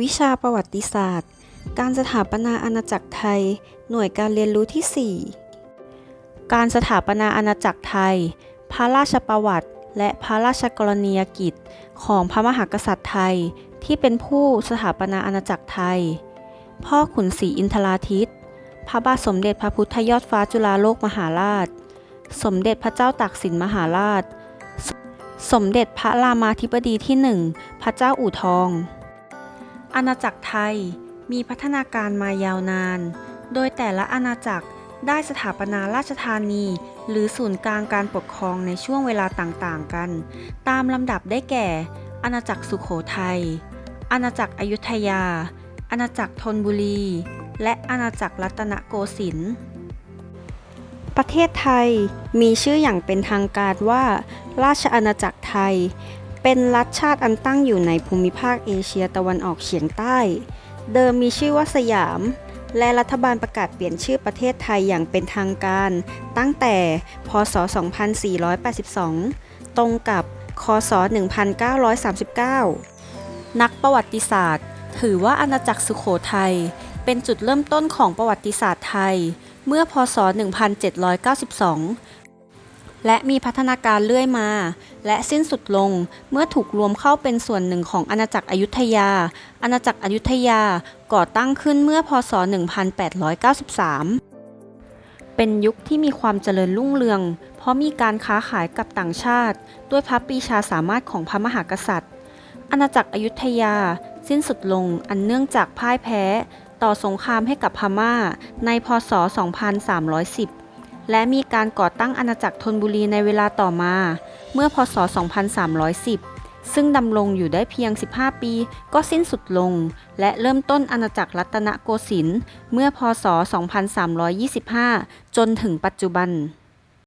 วิชาประวัติศาสตร์ การสถาปนาอาณาจักรไทย หน่วยการเรียนรู้ที่ 4 การสถาปนาอาณาจักรไทย พระราชประวัติ และพระราชกรณียกิจ ของพระมหากษัตริย์ไทย ที่เป็นผู้สถาปนาอาณาจักรไทย พ่อขุนศรีอินทราทิต พระบาทสมเด็จพระพุทธยอดฟ้าจุฬาโลกมหาราช สมเด็จพระเจ้าตากสินมหาราชสสมเด็จพระรามาธิบดีที่หนึ่ง พระเจ้าอู่ทอง อาณาจักรไทยมีพัฒนาการมายาวนาน โดยแต่ละอาณาจักรได้สถาปนาราชธานี หรือศูนย์กลางการปกครองในช่วงเวลาต่างๆกัน ตามลำดับได้แก่ อาณาจักรสุขโขทัย อาณาจักรอยุธยา อาณาจักรธนบุรี และอาณาจักรรัตนโกสินทร์ ประเทศไทยมีชื่ออย่างเป็นทางการว่า ราชอาณาจักรไทย เป็นรัฐชาติอันตั้งอยู่ในภูมิภาคเอเชียตะวันออกเฉียงใต้ เดิมมีชื่อว่าสยาม และรัฐบาลประกาศเปลี่ยนชื่อประเทศไทยอย่างเป็นทางการ ตั้งแต่พศ 2482 ตรงกับคศ 1939 นักประวัติศาสตร์ ถือว่าอาณาจักรสุขโขทัยเป็นจุดเริ่มต้นของประวัติศาสตร์ไทย เมื่อพศ 1792 และมีพัฒนาการเรื่อยมา และสิ้นสุดลงเมื่อถูกรวมเข้าเป็นส่วนหนึ่งของอาณาจักรอยุธยา อาณาจักรอยุธยาก่อตั้งขึ้นเมื่อพศ 1893 เป็นยุคที่มีความเจริญรุ่งเรือง เพราะมีการค้าขายกับต่างชาติ ด้วยพระปีชาสามารถของพระมหากษัตริย์ อาณาจักรอยุธยาสิ้นสุดลงอันเนื่องจากพ่ายแพ้ ต่อสงครามให้กับพม่าในพศ 2310 และมีการก่อตั้งอาณาจักรธนบุรีในเวลาต่อมา เมื่อพศ 2310 ซึ่งดำรงอยู่ได้เพียง 15 ปีก็สิ้นสุดลง และเริ่มต้นอาณาจักรรัตนโกสินทร์เมื่อพศ 2325 จนถึงปัจจุบัน